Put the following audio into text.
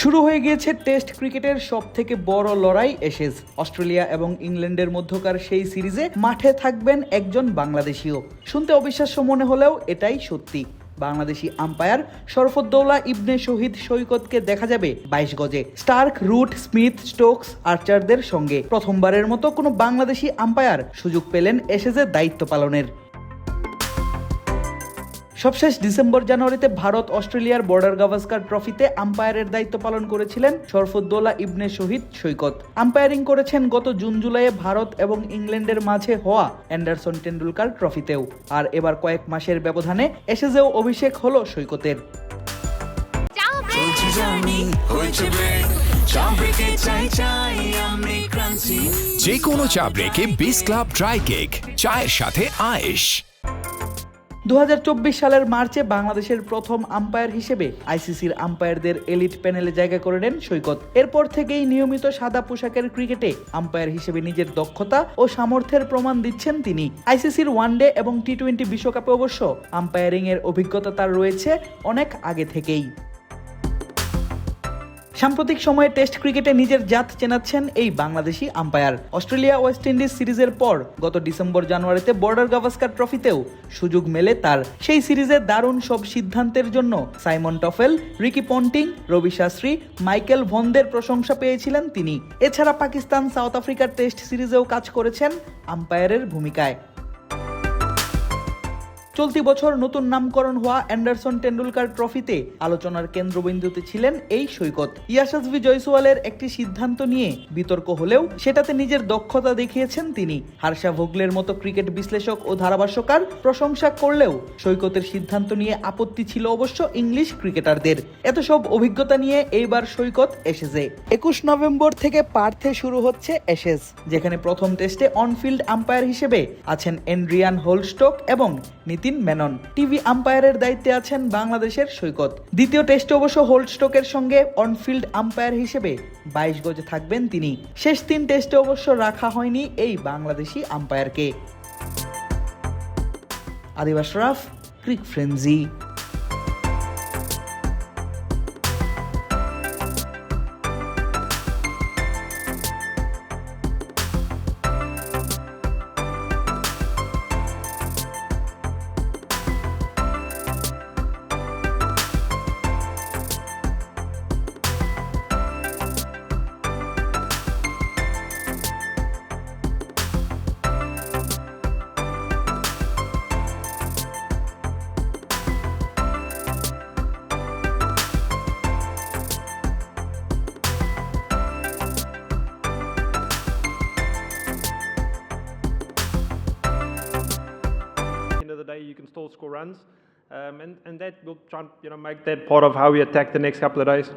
শুরু হয়ে গিয়েছে টেস্ট ক্রিকেটের সব থেকে বড় লড়াই এশেজ অস্ট্রেলিয়া এবং ইংল্যান্ডের মধ্যকার সেই সিরিজে মাঠে থাকবেন একজন বাংলাদেশিও। শুনতে অবিশ্বাস্য মনে হলেও এটাই সত্যি। বাংলাদেশি আম্পায়ার শরফুদ্দৌলা ইবনে শহীদ সৈকতকে দেখা যাবে বাইশ গজে। স্টার্ক, রুট, স্মিথ, স্টোকস, আর্চারদের সঙ্গে। প্রথমবারের মতো কোনো বাংলাদেশি আম্পায়ার সুযোগ পেলেন এশেজের দায়িত্ব পালনের। সবশেষ ডিসেম্বর জানুয়ারিতে ভারত অস্ট্রেলিয়ার বর্ডার গাভাস্কার ট্রফিতে আম্পায়ারের দায়িত্ব পালন করেছিলেন শরফুদ্দৌলা ইবনে শহীদ সৈকত। আম্পায়ারিং করেছেন গত জুন জুলাইয়ে ভারত এবং ইংল্যান্ডের মাঝে হওয়া অ্যান্ডারসন টেন্ডুলকার ট্রফিতেও। আর এবার কয়েক মাসের ব্যবধানে এসেজেও অভিষেক হলো সৈকতের। চাপ যে কোনো চা ব্রেকে বিস ক্লাব ড্রাই কেক চায়ের সাথে আয়েশ। দু হাজার চব্বিশ সালের মার্চে বাংলাদেশের প্রথম আম্পায়ার হিসেবে আইসিসির আম্পায়ারদের এলিট প্যানেলে জায়গা করে নেন সৈকত। এরপর থেকেই নিয়মিত সাদা পোশাকের ক্রিকেটে আম্পায়ার হিসেবে নিজের দক্ষতা ও সামর্থ্যের প্রমাণ দিচ্ছেন তিনি। আইসিসির ওয়ান ডে এবং টি টোয়েন্টি বিশ্বকাপে অবশ্য আম্পায়ারিং এর অভিজ্ঞতা তার রয়েছে অনেক আগে থেকেই। সাম্প্রতিক সময়ে টেস্ট ক্রিকেটে নিজের জাত চেনাচ্ছেন এই Bangladeshi umpire. Australia West Indies সিরিজের পর গত ডিসেম্বর জানুয়ারিতে বর্ডার গাভাস্কার ট্রফিতেও সুযোগ মেলে তার। সেই সিরিজে দারুণ সব সিদ্ধান্তের জন্য Simon Taufel, Ricky Ponting, Ravi Shastri, Michael ভনদের প্রশংসা পেয়েছিলেন তিনি। এছাড়া পাকিস্তান সাউথ আফ্রিকার টেস্ট সিরিজেও কাজ করেছেন আম্পায়ারের ভূমিকায়। চলতি বছর নতুন নামকরণ হওয়া অ্যান্ডারসন টেন্ডুলকার ট্রফিতে আলোচনার কেন্দ্রবিন্দুতে ছিলেন এই সৈকত। ইয়াশাসভি জয়সওয়ালের একটি সিদ্ধান্ত নিয়ে বিতর্ক হলেও সেটাতে নিজের দক্ষতা দেখিয়েছেন তিনি। হার্ষা ভোগলের মতো ক্রিকেট বিশ্লেষক ও ধারাভাষ্যকার প্রশংসা করলেও সৈকতের সিদ্ধান্ত নিয়ে আপত্তি ছিল অবশ্য ইংলিশ ক্রিকেটারদের। এত সব অভিজ্ঞতা নিয়ে এইবার সৈকত এসেছে। একুশ নভেম্বর থেকে পার্থে শুরু হচ্ছে এসেস যেখানে প্রথম টেস্টে অনফিল্ড আম্পায়ার হিসেবে আছেন এন্ড্রিয়ান হোলস্টক এবং নিতিন মেনন। টিভি আম্পায়ারের দায়িত্বে আছেন বাংলাদেশের সৈকত। দ্বিতীয় টেস্টে অবশ্য হোলস্টকের সঙ্গে অনফিল্ড আম্পায়ার হিসেবে বাইশ গজে থাকবেন তিনি। শেষ তিন টেস্টে অবশ্য রাখা হয়নি এই বাংলাদেশি আম্পায়ারকে। আদিবাস rough, ক্রিক frenzy score runs, um, and and that will try and you know make that part of how we attack the next couple of days.